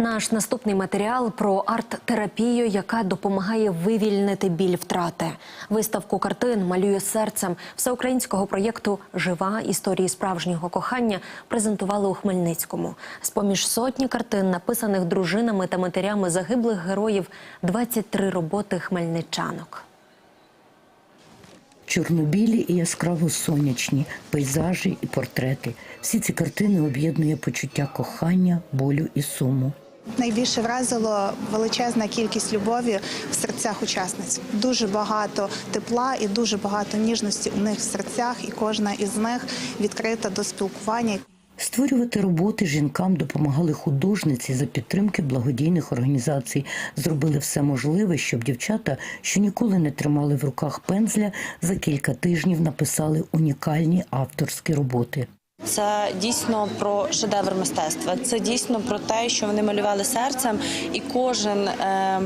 Наш наступний матеріал про арт-терапію, яка допомагає вивільнити біль втрати. Виставку картин малює серцем всеукраїнського проєкту Жива історії справжнього кохання презентували у Хмельницькому. З поміж сотні картин, написаних дружинами та матерями загиблих героїв, 23 роботи хмельничанок. Чорнобілі і яскраво сонячні, пейзажі і портрети. Всі ці картини об'єднує почуття кохання, болю і суму. Найбільше вразило величезна кількість любові в серцях учасниць. Дуже багато тепла і дуже багато ніжності у них в серцях, і кожна із них відкрита до спілкування. Створювати роботи жінкам допомагали художниці за підтримки благодійних організацій. Зробили все можливе, щоб дівчата, що ніколи не тримали в руках пензля, за кілька тижнів написали унікальні авторські роботи. Це дійсно про шедевр мистецтва. Це дійсно про те, що вони малювали серцем, і кожен. Е-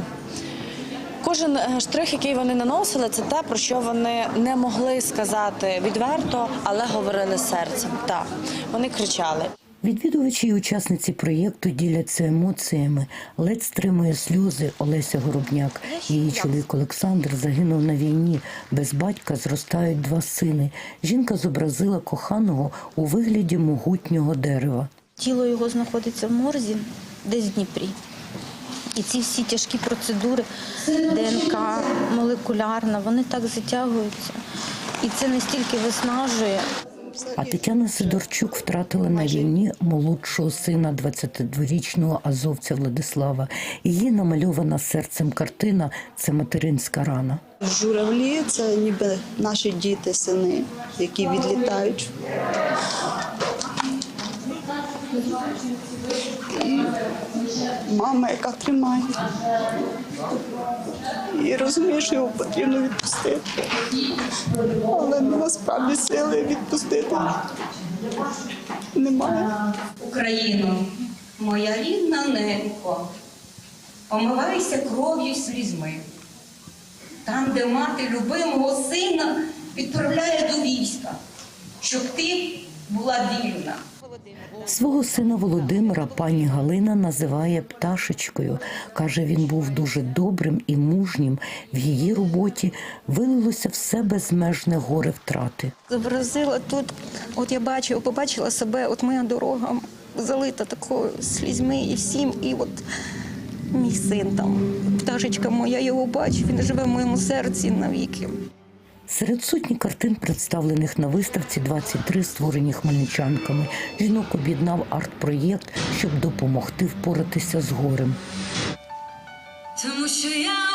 Кожен е, штрих, який вони наносили, це те, про що вони не могли сказати відверто, але говорили серцем. Так, вони кричали. Відвідувачі і учасниці проєкту діляться емоціями. Ледь стримує сльози Олеся Горобняк. Її чоловік Олександр загинув на війні. Без батька зростають два сини. Жінка зобразила коханого у вигляді могутнього дерева. Тіло його знаходиться в морзі, десь в Дніпрі. І ці всі тяжкі процедури, ДНК, молекулярна, вони так затягуються. І це настільки виснажує. А Тетяна Сидорчук втратила на війні молодшого сина 22-річного азовця Владислава. Її намальована серцем картина це материнська рана. Журавлі це ніби наші діти, сини, які відлітають. І мама, яка тримає. І розуміє, що його потрібно відпустити. Але насправді сили відпустити немає. Україно, моя рідна ненько, омивайся кров'ю слізьми. Там, де мати любимого сина відправляє до війська, щоб ти була вільна. Свого сина Володимира пані Галина називає пташечкою. Каже, він був дуже добрим і мужнім. В її роботі вилилося все безмежне горе втрати. Зобразила тут, от я бачила, побачила себе, от моя дорога залита такою слізьми і всім. І от мій син там, пташечка моя, його бачу, він живе в моєму серці навіки. Серед сотні картин, представлених на виставці, 23 створені хмельничанками. Жінок об'єднав арт-проєкт, щоб допомогти впоратися з горем. Тому що я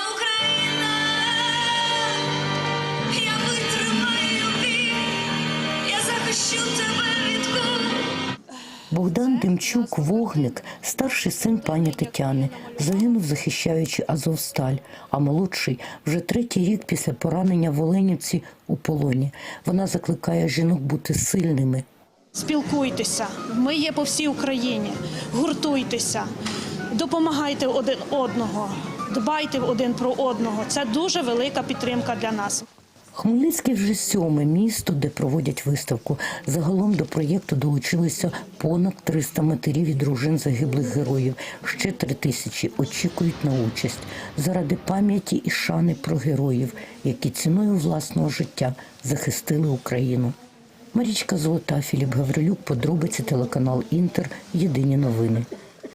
Богдан Демчук, вогник, старший син пані Тетяни, загинув, захищаючи Азовсталь, а молодший вже третій рік після поранення в Оленівці у полоні. Вона закликає жінок бути сильними. Спілкуйтеся, ми є по всій Україні. Гуртуйтеся, допомагайте один одного, дбайте один про одного. Це дуже велика підтримка для нас. Хмельницький вже сьоме місто, де проводять виставку. Загалом до проєкту долучилися понад 300 матерів і дружин загиблих героїв. Ще три тисячі очікують на участь заради пам'яті і шани про героїв, які ціною власного життя захистили Україну. Марічка Золота, Філіп Гаврилюк, подробиці телеканал Інтер. Єдині новини.